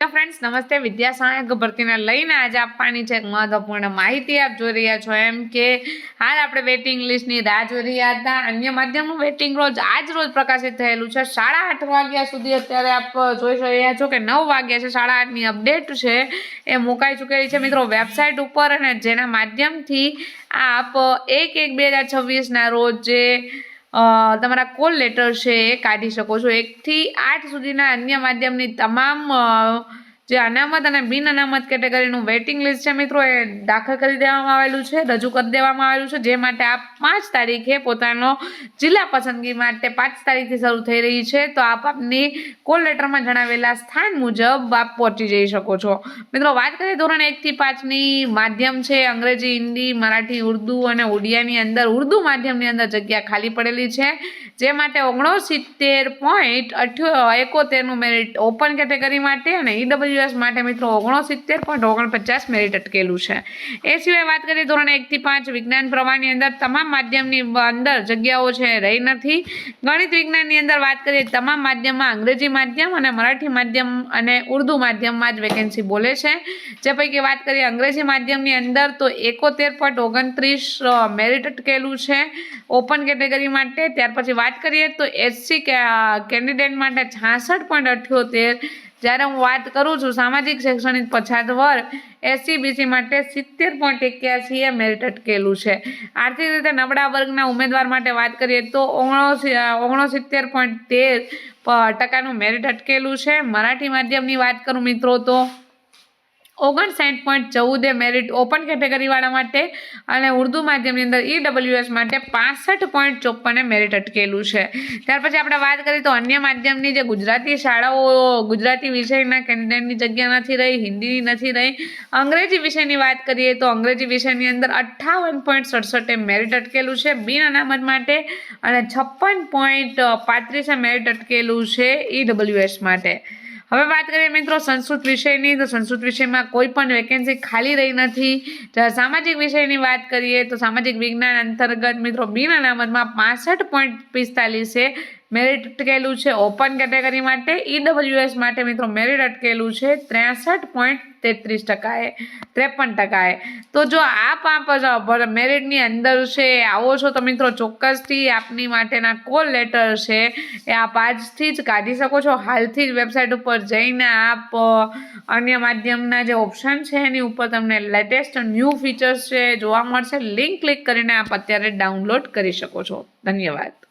તો ફ્રેન્ડ્સ નમસ્તે વિદ્યા સહાયક ભરતીને લઈને આજે આપવાની છે એક મહત્વપૂર્ણ માહિતી આપ જોઈ રહ્યા છો. એમ કે હાલ આપણે વેટિંગ લિસ્ટની રાહ જોઈ રહ્યા હતા. અન્ય માધ્યમનું વેટિંગ રોજ આજ રોજ પ્રકાશિત થયેલું છે. સાડા આઠ વાગ્યા સુધી અત્યારે આપ જોઈ રહ્યા છો કે નવ વાગ્યા છે. સાડા આઠની અપડેટ છે એ મુકાઈ ચૂકેલી છે. મિત્રો વેબસાઇટ ઉપર અને જેના માધ્યમથી આપ એક એક બે હજાર છવ્વીસના રોજ જે તમારા કોલ લેટર છે એ કાઢી શકો છો. એકથી આઠ સુધીના અન્ય માધ્યમની તમામ જે અનામત અને બિન અનામત કેટેગરીનું વેઇટિંગ લિસ્ટ છે મિત્રો, એ દાખલ કરી દેવામાં આવેલું છે, રજૂ કરી દેવામાં આવેલું છે, જે માટે આપ પાંચ તારીખે પોતાનો જિલ્લા પસંદગી માટે પાંચ તારીખથી શરૂ થઈ રહી છે. તો આપ આપની કોલ લેટરમાં જણાવેલા સ્થાન મુજબ આપ પહોંચી જઈ શકો છો. મિત્રો, વાત કરીએ ધોરણ એકથી પાંચની માધ્યમ છે, અંગ્રેજી, હિન્દી, મરાઠી, ઉર્દુ અને ઉડિયાની અંદર. ઉર્દુ માધ્યમની અંદર જગ્યા ખાલી પડેલી છે. જે માટે ઓગણસિત્તેર પોઈન્ટ અઠ્યો એકોતેરનું મેરિટ ઓપન કેટેગરી માટે અને ઈડબ્લ્યુએસ માટે મિત્રો ઓગણસિત્તેર પોઈન્ટ ઓગણપચાસ મેરિટ અટકેલું છે. એ સિવાય વાત કરીએ ધોરણ એકથી પાંચ વિજ્ઞાન પ્રવાહની અંદર તમામ માધ્યમની અંદર જગ્યાઓ છે, રહી નથી. ગણિત વિજ્ઞાનની અંદર વાત કરીએ તમામ માધ્યમમાં અંગ્રેજી માધ્યમ અને મરાઠી માધ્યમ અને ઉર્દુ માધ્યમમાં જ વેકેન્સી બોલે છે. જે પૈકી વાત કરીએ અંગ્રેજી માધ્યમની અંદર તો એકોતેર પોઈન્ટ ઓગણત્રીસ મેરિટ અટકેલું છે. ઓપન કેટેગરી માટે, ત્યાર પછી વાત કરીએ તો એસસી કેન્ડિડેટ માટે છાસઠ પોઈન્ટ અઠ્યોતેર જ્યારે હું વાત કરું છું સામાજિક શૈક્ષણિક પછાત વર્ગ એસસીબીસી માટે સિત્તેર પોઈન્ટ એક્યાસી એ મેરિટ અટકેલું છે. આર્થિક રીતે નબળા વર્ગના ઉમેદવાર માટે વાત કરીએ તો ઓગણસી સિત્તેર પોઈન્ટ તેર ટકાનું મેરિટ અટકેલું છે. મરાઠી માધ્યમની વાત કરું મિત્રો તો ઓગણસાઠ પોઈન્ટ ચૌદે મેરિટ ઓપન કેટેગરીવાળા માટે અને ઉર્દુ માધ્યમની અંદર ઈડબ્લ્યુએસ માટે પાસઠ પોઈન્ટ ચોપ્પને મેરિટ અટકેલું છે. ત્યાર પછી આપણે વાત કરીએ તો અન્ય માધ્યમની જે ગુજરાતી શાળાઓ, ગુજરાતી વિષયના કેન્ડિડેટની જગ્યા નથી રહી, હિન્દીની નથી રહી. અંગ્રેજી વિષયની વાત કરીએ તો અંગ્રેજી વિષયની અંદર અઠ્ઠાવન પોઈન્ટ સડસઠે મેરિટ અટકેલું છે બિન અનામત માટે અને છપ્પન પોઈન્ટ પાંત્રીસે મેરિટ અટકેલું છે ઈડબ્લ્યુએસ માટે. હવે વાત કરીએ મિત્રો સંસ્કૃત વિષયની. તો સંસ્કૃત વિષયમાં કોઈ પણ વેકેન્સી ખાલી રહી નથી. સામાજિક વિષયની વાત કરીએ તો સામાજિક વિજ્ઞાન અંતર્ગત મિત્રો બિન અનામતમાં પાસઠ પોઈન્ટ પિસ્તાલીસે મેરિટ અટકેલું છે ઓપન કેટેગરી માટે. ઈડબ્લ્યુએસ માટે મિત્રો મેરિટ અટકેલું છે ત્રેસઠ પોઈન્ટ તેત્રીસ ટકાએ, ત્રેપન ટકાએ. તો જો આપ આપ મેરિટની અંદર છે, આવો છો તો મિત્રો ચોક્કસથી આપની માટેના કોલ લેટર છે એ આપ આજથી જ કાઢી શકો છો. હાલથી જ વેબસાઇટ ઉપર જઈને આપ અન્ય માધ્યમના જે ઓપ્શન છે એની ઉપર તમને લેટેસ્ટ ન્યૂ ફીચર્સ છે જોવા મળશે. લિંક ક્લિક કરીને આપ અત્યારે ડાઉનલોડ કરી શકો છો. ધન્યવાદ.